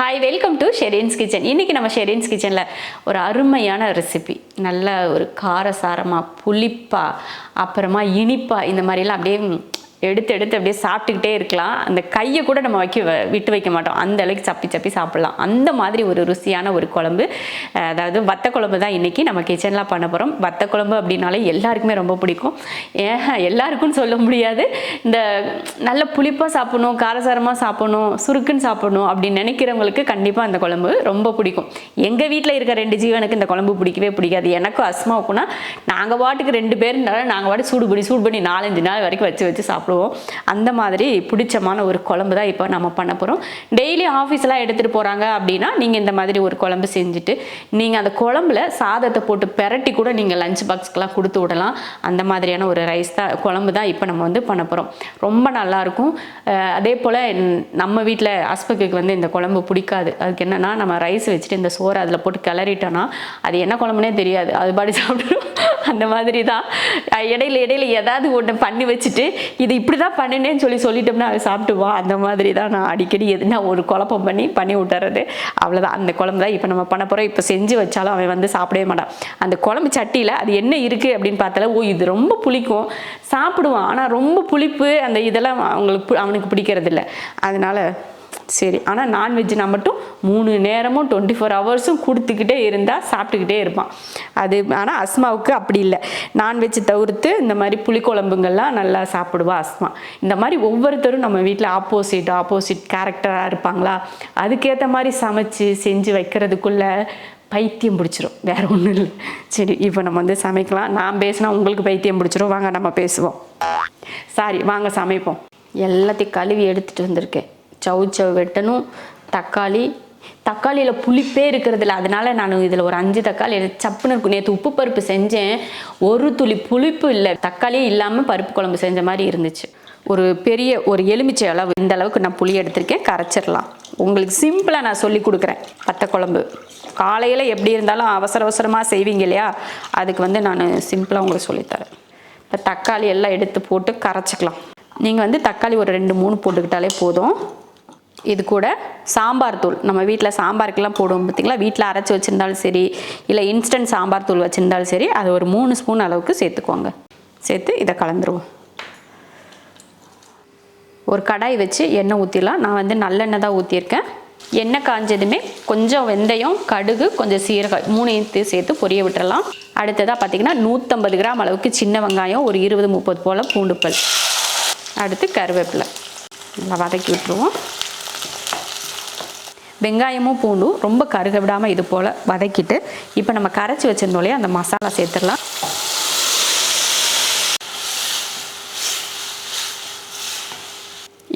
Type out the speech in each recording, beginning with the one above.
Hi welcome to Shireen's kitchen இன்றைக்கி நம்ம ஷெரீன்ஸ் கிச்சனில் ஒரு அருமையான ரெசிபி நல்ல ஒரு காரசாரமாக புளிப்பாக அப்புறமா இனிப்பா இந்த மாதிரிலாம் அப்படியே எடுத்து எடுத்து அப்படியே சாப்பிட்டுக்கிட்டே இருக்கலாம். அந்த கையை கூட நம்ம வைக்க வ- விட்டு வைக்க மாட்டோம். அந்த அளவுக்கு சப்பி சப்பி சாப்பிடலாம். அந்த மாதிரி ஒரு ருசியான ஒரு குழம்பு. அதாவது வத்த குழம்பு தான் இன்றைக்கி நம்ம கிச்சனில் பண்ண போகிறோம் வத்த குழம்பு அப்படின்னாலே எல்லாருக்குமே ரொம்ப பிடிக்கும். ஏன்? எல்லாருக்கும் சொல்ல முடியாது. இந்த நல்ல புளிப்பாக சாப்பிடணும் காரசாரமாக சாப்பிடணும் சுருக்குன்னு சாப்பிடணும் அப்படின்னு நினைக்கிறவங்களுக்கு கண்டிப்பாக அந்த குழம்பு ரொம்ப பிடிக்கும். எங்கள் வீட்டில் இருக்க ரெண்டு ஜீவனுக்கு இந்த குழம்பு பிடிக்கவே பிடிக்காது. எனக்கும் அஸ்மாவுக்குன்னா நாங்கள் பாட்டுக்கு ரெண்டு பேருனால இருந்தாலும் நாங்கள் பாட்டு சூடு பண்ணி சூடு பண்ணி நாலஞ்சு நாள் வரைக்கும் வச்சு வச்சு சாப்பிடுவோம். அந்த மாதிரி பிடிச்சமான ஒரு குழம்பு தான் இப்போ நம்ம பண்ண போகிறோம் டெய்லி ஆஃபீஸ்லாம் எடுத்துகிட்டு போகிறாங்க அப்படின்னா நீங்கள் இந்த மாதிரி ஒரு குழம்பு செஞ்சுட்டு நீங்கள் அந்த குழம்புல சாதத்தை போட்டு பெரட்டி கூட நீங்கள் லஞ்ச் பாக்ஸ்க்கெலாம் கொடுத்து விடலாம். அந்த மாதிரியான ஒரு ரைஸ் தான் குழம்பு தான் இப்போ நம்ம வந்து பண்ண போகிறோம் ரொம்ப நல்லாயிருக்கும் அதே போல் நம்ம வீட்டில் அஸ்பக்குக்கு வந்து இந்த குழம்பு பிடிக்காது. அதுக்கு என்னென்னா நம்ம ரைஸ் வச்சுட்டு இந்த சோறு அதில் போட்டு கிளறிட்டோன்னா அது என்ன குழம்புனே தெரியாது. அது பாடி சாப்பிடும் அந்த மாதிரி தான் இடையில இடையில ஏதாவது ஒன்று பண்ணி வச்சுட்டு இது இப்படி தான் பண்ணினேன்னு சொல்லி சொல்லிட்டோம்னா அது சாப்பிட்டுவா அந்த மாதிரி தான் நான் அடிக்கடி எதுனா ஒரு குழப்பம் பண்ணி பண்ணி விட்டுறது. அவ்வளோதான் அந்த குழம்பு தான் இப்போ நம்ம பண்ண போகிறோம் இப்போ செஞ்சு வச்சாலும் அவன் வந்து சாப்பிடவே மாட்டான். அந்த குழம்பு சட்டியில் அது என்ன இருக்குது அப்படின்னு பார்த்தால ஓ இது ரொம்ப புளிக்கும். சாப்பிடுவான். ஆனால் ரொம்ப புளிப்பு அந்த இதெல்லாம் அவங்களுக்கு பு- அவனுக்கு பிடிக்கிறது இல்லை சரி ஆனால் நான்வெஜ்னா மட்டும் மூணு நேரமும் டுவெண்ட்டி ஃபோர் ஹவர்ஸும் கொடுத்துக்கிட்டே இருந்தால் சாப்பிட்டுக்கிட்டே இருப்பான். அது ஆனால் அஸ்மாவுக்கு அப்படி இல்லை. நான்வெஜ் தவிர்த்து இந்த மாதிரி புளிக்குழம்புங்கள்லாம் நல்லா சாப்பிடுவா அஸ்மா. இந்த மாதிரி ஒவ்வொருத்தரும் நம்ம வீட்டில் ஆப்போசிட் ஆப்போசிட் கேரக்டராக இருப்பாங்களா? அதுக்கேற்ற மாதிரி சமைச்சு செஞ்சு வைக்கிறதுக்குள்ள பைத்தியம் பிடிச்சிரும். வேற ஒன்றும் இல்லை. சரி இப்போ நம்ம வந்து சமைக்கலாம். நான் பேசினா உங்களுக்கு பைத்தியம் பிடிச்சிரும். வாங்க நம்ம பேசுவோம். சாரி வாங்க சமைப்போம். எல்லாத்தையும் கழுவி எடுத்துகிட்டு வந்திருக்கேன். சவு சவு வெட்டணும். தக்காளி. தக்காளியில் புளிப்பே இருக்கிறது இல்லை. அதனால நான் இதில் ஒரு அஞ்சு தக்காளி சப்புன்னு இருக்கும் நேற்று உப்பு பருப்பு செஞ்சேன். ஒரு துளி புளிப்பு இல்லை. தக்காளியே இல்லாமல் பருப்பு குழம்பு செஞ்ச மாதிரி இருந்துச்சு. ஒரு பெரிய ஒரு எலுமிச்சை அளவு. இந்த அளவுக்கு நான் புளி எடுத்திருக்கேன். கரைச்சிடலாம். உங்களுக்கு சிம்பிளாக நான் சொல்லி கொடுக்குறேன். பத்த குழம்பு. காலையில் எப்படி இருந்தாலும் அவசர அவசரமாக செய்வீங்க இல்லையா? அதுக்கு வந்து நான் சிம்பிளாக உங்களுக்கு சொல்லித்தரேன். இப்போ தக்காளி எல்லாம் எடுத்து போட்டு கரைச்சிக்கலாம். நீங்கள் வந்து தக்காளி ஒரு ரெண்டு மூணு போட்டுக்கிட்டாலே போதும். இது கூட சாம்பார் தூள். நம்ம வீட்டில் சாம்பாருக்கெல்லாம் போடுவோம் பார்த்தீங்களா வீட்டில் அரைச்சி வச்சுருந்தாலும் சரி இல்லை இன்ஸ்டன்ட் சாம்பார் தூள் வச்சுருந்தாலும் சரி அது ஒரு மூணு ஸ்பூன் அளவுக்கு சேர்த்துக்கோங்க. சேர்த்து இதை கலந்துருவோம். ஒரு கடாய் வச்சு எண்ணெய் ஊற்றிடலாம் நான் வந்து நல்லெண்ணெய் தான் ஊற்றியிருக்கேன் எண்ணெய் காஞ்சதுமே கொஞ்சம் வெந்தயம் கடுகு கொஞ்சம் சீரகம் மூணையும் சேர்த்து பொரிய விட்டுறலாம். அடுத்ததாக பார்த்தீங்கன்னா நூற்றம்பது கிராம் அளவுக்கு சின்ன வெங்காயம் ஒரு இருபது முப்பது போல் பூண்டுப்பல் அடுத்து கருவேப்பிலை. நல்லா வதக்கி விட்டுருவோம். வெங்காயமும் பூண்டும் ரொம்ப கருக விடாமல் இது போல் வதக்கிட்டு இப்போ நம்ம கரைச்சி வச்சிருந்தோம் இல்லையா அந்த மசாலா சேர்த்துடலாம்.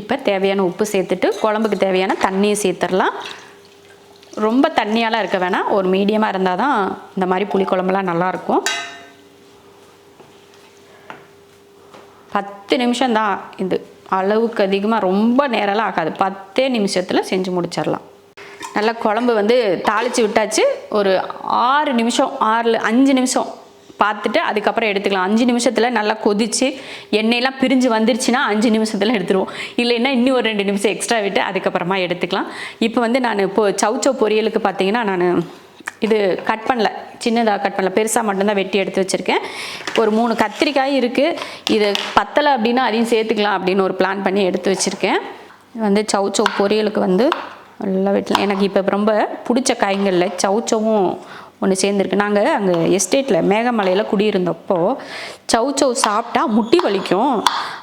இப்போ தேவையான உப்பு சேர்த்துட்டு குழம்புக்கு தேவையான தண்ணியும் சேர்த்துடலாம். ரொம்ப தண்ணியாலாம் இருக்க வேணாம். ஒரு மீடியமாக இருந்தால் தான் இந்த மாதிரி புளிக்குழம்புலாம் நல்லாயிருக்கும் பத்து நிமிஷம் தான் இது. அளவுக்கு அதிகமாக ரொம்ப நேரம்லாம் ஆகாது. பத்தே நிமிஷத்தில் செஞ்சு முடிச்சிடலாம். நல்லா குழம்பு வந்து தாளித்து விட்டாச்சு. ஒரு ஆறு நிமிஷம் ஆறு அஞ்சு நிமிஷம் பார்த்துட்டு அதுக்கப்புறம் எடுத்துக்கலாம். அஞ்சு நிமிஷத்தில் நல்லா கொதிச்சு எண்ணெயெல்லாம் பிரிஞ்சு வந்துருச்சுன்னா அஞ்சு நிமிஷத்தில் எடுத்துருவோம். இல்லைன்னா இன்னும் ஒரு ரெண்டு நிமிஷம் எக்ஸ்ட்ரா விட்டு அதுக்கப்புறமா எடுத்துக்கலாம். இப்போ வந்து நான் இப்போ சவுச்சோ பொரியலுக்கு பார்த்தீங்கன்னா நான் இது கட் பண்ணல. சின்னதாக கட் பண்ணல. பெருசாக மட்டும்தான் வெட்டி எடுத்து வச்சுருக்கேன். ஒரு மூணு கத்திரிக்காய் இருக்குது இது பத்தலை அப்படின்னா அதையும் சேர்த்துக்கலாம் அப்படின்னு ஒரு பிளான் பண்ணி எடுத்து வச்சுருக்கேன். வந்து சவுச்சோ பொரியலுக்கு வந்து நல்லா வெட்டலாம் எனக்கு இப்போ ரொம்ப பிடிச்ச காய்களில் சவுச்சவும் ஒன்று சேர்ந்துருக்கு. நாங்கள் அங்கே எஸ்டேட்டில் மேகமலையில் குடியிருந்தப்போ சவுச்சவ் சாப்பிட்டா முட்டி வலிக்கும்.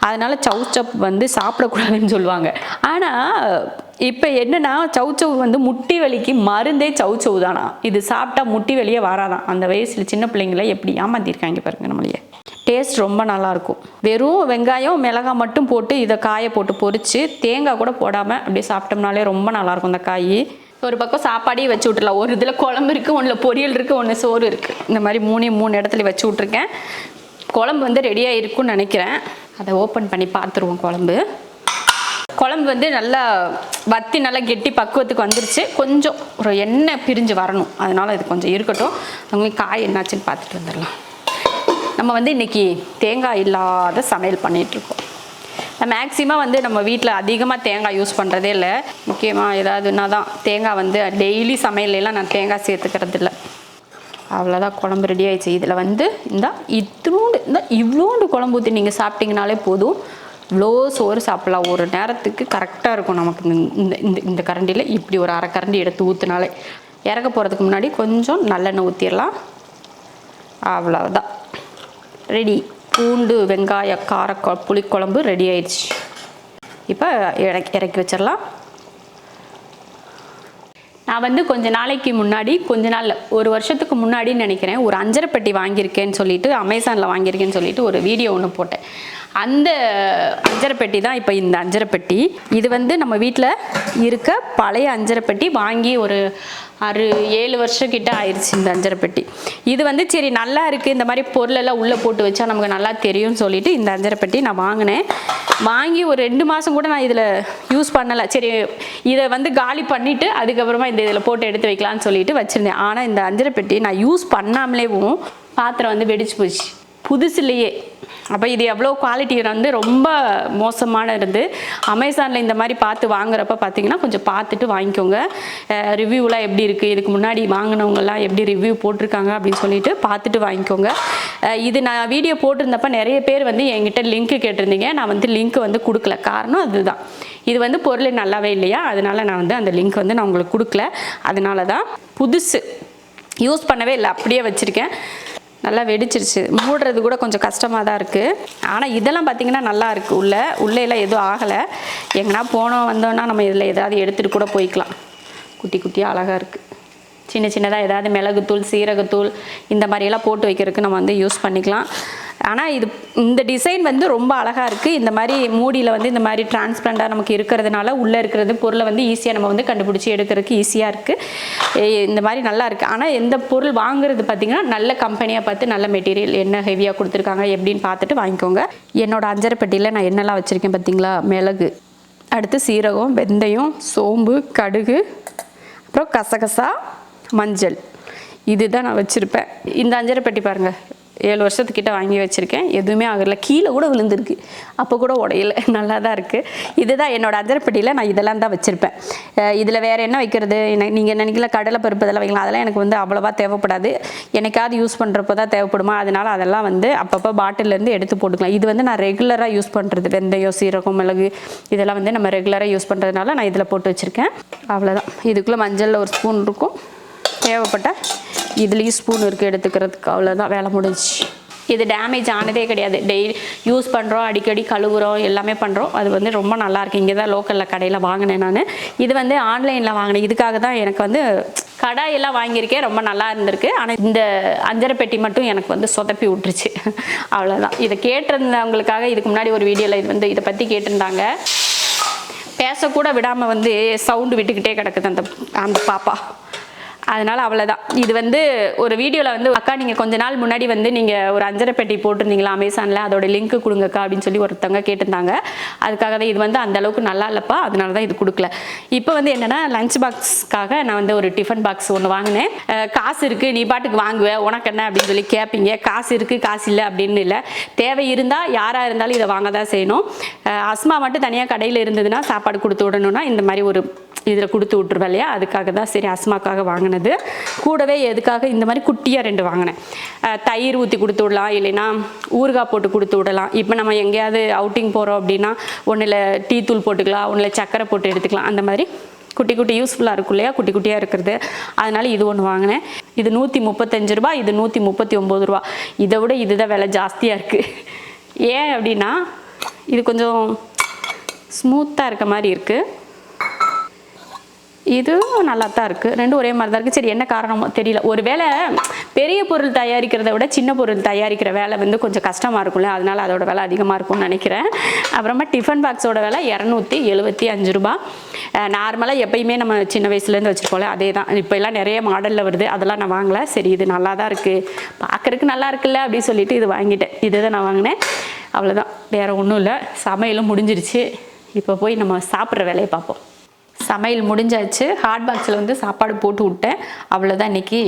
அதனால் சவுச்சப் வந்து சாப்பிடக்கூடாதுன்னு சொல்லுவாங்க. ஆனால் இப்போ என்னென்னா சவுச்சவு வந்து முட்டி வலிக்கு மருந்தே சவுச்சவு தானா? இது சாப்பிட்டா முட்டி வலியே வராதான். அந்த வயசில் சின்ன பிள்ளைங்கள எப்படி ஏமாத்திருக்காங்க பாருங்கள் நம்மளையே. டேஸ்ட் ரொம்ப நல்லாயிருக்கும் வெறும் வெங்காயம் மிளகாய் மட்டும் போட்டு இதை காயை போட்டு பொறிச்சு தேங்காய் கூட போடாமல் அப்படியே சாப்பிட்டோம்னாலே ரொம்ப நல்லாயிருக்கும் இந்த காய். ஒரு பக்கம் சாப்பாடையும் வச்சு விட்டுலாம் ஒரு இதில் குழம்பு இருக்குது ஒன்றில் பொரியல் இருக்குது ஒன்று சோறு இருக்குது இந்த மாதிரி மூணே மூணு இடத்துல வச்சு விட்ருக்கேன் குழம்பு வந்து ரெடியாக இருக்கும்னு நினைக்கிறேன். அதை ஓப்பன் பண்ணி பார்த்துருவோம் குழம்பு. குழம்பு வந்து நல்லா வத்தி நல்லா கெட்டி பக்குவத்துக்கு வந்துருச்சு. கொஞ்சம் ஒரு எண்ணெய் பிரிஞ்சு வரணும். அதனால் இது கொஞ்சம் இருக்கட்டும். அவங்களுக்கு காய் என்னாச்சுன்னு பார்த்துட்டு வந்துடலாம். நம்ம வந்து இன்னைக்கு தேங்காய் இல்லாத சமையல் பண்ணிகிட்ருக்கோம் மேக்ஸிமம் வந்து நம்ம வீட்டில் அதிகமாக தேங்காய் யூஸ் பண்ணுறதே இல்லை. முக்கியமாக ஏதாவதுன்னா தான். தேங்காய் வந்து டெய்லி சமையல்லாம் நான் தேங்காய் சேர்த்துக்கிறது இல்லை. அவ்வளோதான் குழம்பு ரெடி ஆயிடுச்சு. இதில் வந்து இந்த இத்தினோண்டு இந்த இவ்வளோண்டு குழம்பு ஊற்றி நீங்கள் சாப்பிட்டீங்கனாலே போதும். இவ்வளோ சோறு சாப்பிடலாம். ஒரு நேரத்துக்கு கரெக்டாக இருக்கும் நமக்கு. இந்த- இந்த இந்த இந்த கரண்டியில் இப்படி ஒரு அரை கரண்டி எடுத்து ஊற்றுனாலே இறக்க போகிறதுக்கு முன்னாடி கொஞ்சம் நல்லெண்ணெய் ஊற்றிடலாம் அவ்வளோதான் ரெடி. பூண்டு வெங்காய கார புளிக்குழம்பு ரெடி ஆயிடுச்சு. இப்போ இறக்கி இறக்கி வச்சிடலாம். நான் வந்து கொஞ்ச நாளைக்கு முன்னாடி கொஞ்ச நாள் ஒரு வருஷத்துக்கு முன்னாடின்னு நினைக்கிறேன் ஒரு அஞ்சரை பெட்டி வாங்கியிருக்கேன்னு சொல்லிட்டு அமேசானில் வாங்கியிருக்கேன்னு சொல்லிட்டு ஒரு வீடியோ ஒன்று போட்டேன். அந்த அஞ்சரை பெட்டி தான் இப்போ இந்த அஞ்சரை பெட்டி. இது வந்து நம்ம வீட்டில் இருக்க பழைய அஞ்சரைப்பட்டி வாங்கி ஒரு ஆறு ஏழு வருஷம் கிட்ட ஆயிடுச்சு இந்த அஞ்சரைப்பட்டி. இது வந்து சரி நல்லா இருக்குது இந்த மாதிரி பொருளெல்லாம் உள்ளே போட்டு வச்சா நமக்கு நல்லா தெரியும்னு சொல்லிட்டு இந்த அஞ்சரைப்பட்டி நான் வாங்கினேன். வாங்கி ஒரு ரெண்டு மாதம் கூட நான் இதில் யூஸ் பண்ணலை. சரி இதை வந்து காலி பண்ணிவிட்டு அதுக்கப்புறமா இந்த இதில் போட்டு எடுத்து வைக்கலாம்னு சொல்லிட்டு வச்சுருந்தேன். ஆனால் இந்த அஞ்சரைப்பட்டி நான் யூஸ் பண்ணாமலேவும் பாத்திரம் வந்து வெடிச்சு போச்சு. புதுசுலேயே. அப்போ இது எவ்வளோ குவாலிட்டி வந்து ரொம்ப மோசமான இருந்து அமேசானில் இந்த மாதிரி பார்த்து வாங்குறப்ப பார்த்தீங்கன்னா கொஞ்சம் பார்த்துட்டு வாங்கிக்கோங்க. ரிவ்யூலாம் எப்படி இருக்குது இதுக்கு முன்னாடி வாங்கினவங்கலாம் எப்படி ரிவ்யூ போட்டிருக்காங்க அப்படின்னு சொல்லிட்டு பார்த்துட்டு வாங்கிக்கோங்க. இது நான் வீடியோ போட்டிருந்தப்ப நிறைய பேர் வந்து என்கிட்ட லிங்க் கேட்டிருந்தீங்க. நான் வந்து லிங்க் வந்து கொடுக்கல. காரணம் அதுதான். இது வந்து பொருள் நல்லாவே இல்லையா? அதனால நான் வந்து அந்த லிங்க் வந்து நான் உங்களுக்கு கொடுக்கல. அதனால தான் புதுசு. யூஸ் பண்ணவே இல்லை. அப்படியே வச்சுருக்கேன். நல்லா வெடிச்சிருச்சு. மூடுறது கூட கொஞ்சம் கஷ்டமாக தான் இருக்குது ஆனால் இதெல்லாம் பார்த்தீங்கன்னா நல்லா இருக்குது உள்ளே உள்ளேலாம் எதுவும் ஆகலை. எங்கன்னா போனோம் வந்தோன்னா நம்ம இதில் ஏதாவது எடுத்துகிட்டு கூட போய்க்கலாம். குட்டி குட்டியாக அழகாக இருக்குது சின்ன சின்னதாக ஏதாவது மிளகுத்தூள் சீரகத்தூள் இந்த மாதிரியெல்லாம் போட்டு வைக்கிறதுக்கு நம்ம வந்து யூஸ் பண்ணிக்கலாம். ஆனால் இது இந்த டிசைன் வந்து ரொம்ப அழகாக இருக்குது இந்த மாதிரி மூடியில் வந்து இந்த மாதிரி டிரான்ஸ்பரண்டாக நமக்கு இருக்கிறதுனால உள்ளே இருக்கிறது பொருளை வந்து ஈஸியாக நம்ம வந்து கண்டுபிடிச்சி எடுக்கிறதுக்கு ஈஸியாக இருக்குது இந்த மாதிரி நல்லா இருக்குது ஆனால் எந்த பொருள் வாங்குறது பார்த்திங்கன்னா நல்ல கம்பெனியாக பார்த்து நல்ல மெட்டீரியல் என்ன ஹெவியாக கொடுத்துருக்காங்க எப்படின்னு பார்த்துட்டு வாங்கிக்கோங்க. என்னோடய அஞ்சரைப்பட்டியில் நான் என்னெல்லாம் வச்சுருக்கேன் பார்த்தீங்களா மிளகு அடுத்து சீரகம் வெந்தயம் சோம்பு கடுகு அப்புறம் கசகசா மஞ்சள். இதுதான் நான் வச்சுருப்பேன். இந்த அஞ்சரை பெட்டி பாருங்கள் ஏழு வருஷத்துக்கிட்ட வாங்கி வச்சுருக்கேன். எதுவுமே ஆகல. கீழே கூட விழுந்திருக்கு. அப்போ கூட உடையல. நல்லா தான் இருக்குது இதுதான் என்னோட அஞ்சரை நான் இதெல்லாம் தான் வச்சுருப்பேன். இதில் வேறு என்ன வைக்கிறது? எனக்கு நீங்கள் நினைக்கல கடலை பருப்பு இதெல்லாம் வைக்கலாம். அதெல்லாம் எனக்கு வந்து அவ்வளோவா தேவைப்படாது. எனக்காவது யூஸ் பண்ணுறப்போ தான் தேவைப்படுமா? அதனால் அதெல்லாம் வந்து அப்பப்போ பாட்டிலேருந்து எடுத்து போட்டுக்கலாம். இது வந்து நான் ரெகுலராக யூஸ் பண்ணுறது வெந்தயம் சீரகம் மிளகு இதெல்லாம் வந்து நம்ம ரெகுலராக யூஸ் பண்ணுறதுனால நான் இதில் போட்டு வச்சுருக்கேன். அவ்வளோதான் இதுக்குள்ளே மஞ்சளில் ஒரு ஸ்பூன் இருக்கும். தேவைப்பட்ட இதுலேயும் ஸ்பூன் இருக்குது எடுத்துக்கிறதுக்கு. அவ்வளோதான் வேலை முடிஞ்சுச்சு. இது டேமேஜ் ஆனதே கிடையாது. டெய்லி யூஸ் பண்ணுறோம் அடிக்கடி கழுவுறோம் எல்லாமே பண்ணுறோம் அது வந்து ரொம்ப நல்லாயிருக்கு இங்கே தான் லோக்கலில் கடையில் வாங்கினேன் நான். இது வந்து ஆன்லைனில் வாங்கினேன். இதுக்காக தான் எனக்கு வந்து கடாயெல்லாம் வாங்கியிருக்கேன். ரொம்ப நல்லா இருந்திருக்கு. ஆனால் இந்த அஞ்சரை பெட்டி மட்டும் எனக்கு வந்து சொதப்பி விட்டுருச்சு. அவ்வளோதான் இதை கேட்டிருந்தவங்களுக்காக இதுக்கு முன்னாடி ஒரு வீடியோவில் இது வந்து இதை பற்றி கேட்டிருந்தாங்க. பேசக்கூட விடாமல் வந்து சவுண்டு விட்டுக்கிட்டே கிடக்குது அந்த அந்த பாப்பா. அதனால் அவ்வளோதான் இது வந்து ஒரு வீடியோவில் வந்து அக்கா நீங்கள் கொஞ்ச நாள் முன்னாடி வந்து நீங்கள் ஒரு அஞ்சரை பெட்டி போட்டிருந்தீங்களா அமேசானில்? அதோட லிங்க் கொடுங்கக்கா அப்படின்னு சொல்லி ஒருத்தவங்க கேட்டிருந்தாங்க. அதுக்காக தான் இது வந்து அந்த அளவுக்கு நல்லா இல்லைப்பா அதனால தான் இது கொடுக்கல. இப்போ வந்து என்னென்னா லஞ்ச் பாக்ஸ்க்காக நான் வந்து ஒரு டிஃபன் பாக்ஸ் ஒன்று வாங்கினேன். காசு இருக்குது நீ பாட்டுக்கு வாங்குவ உனக்கு என்ன? அப்படின்னு சொல்லி கேட்பீங்க காசு இருக்குது காசு இல்லை அப்படின்னு இல்லை. தேவை இருந்தால் யாராக இருந்தாலும் இதை வாங்க தான் செய்யணும். அஸ்மா மட்டும் தனியாக கடையில் இருந்ததுன்னா சாப்பாடு கொடுத்து விடணும்னா இந்த மாதிரி ஒரு இதில் கொடுத்து விட்ருவேன் இல்லையா? அதுக்காக தான் சரி அஸ்மாக்காக வாங்கினது. கூடவே எதுக்காக இந்த மாதிரி குட்டியாக ரெண்டு வாங்கினேன். தயிர் ஊற்றி கொடுத்து விடலாம் இல்லைன்னா ஊறுகாய் போட்டு கொடுத்து விடலாம். இப்போ நம்ம எங்கேயாவது அவுட்டிங் போகிறோம் அப்படின்னா ஒன்றில் டீ தூள் போட்டுக்கலாம் ஒன்றில் சக்கரை போட்டு எடுத்துக்கலாம். அந்த மாதிரி குட்டி குட்டி யூஸ்ஃபுல்லாக இருக்கும் இல்லையா? குட்டி குட்டியாக இருக்கிறது. அதனால் இது ஒன்று வாங்கினேன். இது நூற்றி முப்பத்தஞ்சு ரூபா இது நூற்றி முப்பத்தி ஒம்பது ரூபா. இதை விட இதுதான் விலை ஜாஸ்தியாக இருக்குது ஏன் அப்படின்னா இது கொஞ்சம் ஸ்மூத்தாக இருக்க மாதிரி இருக்குது இதுவும் நல்லா தான் இருக்குது ரெண்டும் ஒரே மாதிரி தான் இருக்குது சரி என்ன காரணமோ தெரியல. ஒரு வேலை பெரிய பொருள் தயாரிக்கிறத விட சின்ன பொருள் தயாரிக்கிற வேலை வந்து கொஞ்சம் கஷ்டமாக இருக்கும்ல. அதனால் அதோட விலை அதிகமாக இருக்கும்னு நினைக்கிறேன். அப்புறமா டிஃபன் பாக்ஸோட விலை இரநூத்தி எழுபத்தி அஞ்சு ரூபா. நார்மலாக எப்பயுமே நம்ம சின்ன வயசுலேருந்து வச்சுருப்போம்ல அதே தான் இப்போ எல்லாம் நிறைய மாடலில் வருது. அதெல்லாம் நான் வாங்கலை. சரி இது நல்லா தான் இருக்குது பார்க்குறதுக்கு நல்லா இருக்குல்ல அப்படின்னு சொல்லிட்டு இது வாங்கிட்டேன். இதுதான் நான் வாங்கினேன். அவ்வளோதான் வேறு ஒன்றும் இல்லை. சமையலும் முடிஞ்சிருச்சு. இப்போ போய் நம்ம சாப்பிட்ற வேலையை பார்ப்போம். சமையல் முடிஞ்சாச்சு. ஹாட் பாக்ஸில் வந்து சாப்பாடு போட்டு விட்டேன். அவ்வளோதான் இன்றைக்கி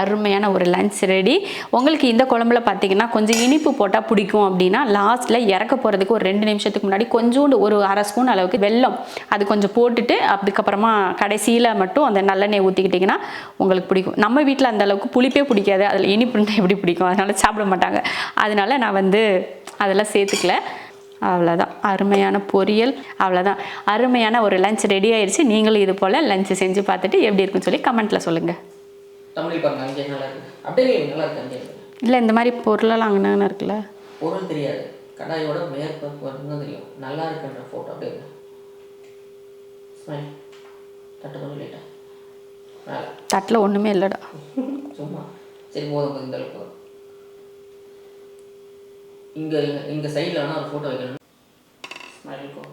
அருமையான ஒரு லஞ்ச் ரெடி உங்களுக்கு இந்த குழம்புல பார்த்தீங்கன்னா கொஞ்சம் இனிப்பு போட்டால் பிடிக்கும் அப்படின்னா லாஸ்ட்டில் இறக்க போகிறதுக்கு ஒரு ரெண்டு நிமிஷத்துக்கு முன்னாடி கொஞ்சோண்டு ஒரு அரை ஸ்பூன் அளவுக்கு வெல்லம். அது கொஞ்சம் போட்டுட்டு அதுக்கப்புறமா கடைசியில் மட்டும் அந்த நல்லெண்ணெய் ஊற்றிக்கிட்டிங்கன்னா உங்களுக்கு பிடிக்கும். நம்ம வீட்டில் அந்த அளவுக்கு புளிப்பே பிடிக்காது. அதில் இனிப்புன்னா எப்படி பிடிக்கும்? அதனால் சாப்பிட மாட்டாங்க. அதனால நான் வந்து அதெல்லாம் சேர்த்துக்கல. அவ்வளோதான் அருமையான பொரியல் அவ்வளோதான் அருமையான ஒரு லஞ்ச் ரெடி ஆயிடுச்சு நீங்களும் இது போல் லஞ்ச் செஞ்சு பார்த்துட்டு எப்படி இருக்குன்னு சொல்லி கமெண்ட்டில் சொல்லுங்கள் இல்லை இந்த மாதிரி பொருளெல்லாம் அங்கே இருக்குல்ல? பொருள் தெரியாது. கடாயோட மேற்பரப்பு மட்டும்தான் தெரியும். நல்லா இருக்குன்ற ஃபோட்டோ அப்படியே. ஸ்மைல் தட்டு கொஞ்சம் லேட்டா மேலே. தட்டில் ஒன்றுமே இல்லைடா. சும்மா. சரி போதும் இந்த அளவுக்கு. இங்கே இங்கே சைடில் வேணால் ஒரு ஃபோட்டோ வைக்கணும். ஸ்மைல் இருக்கும்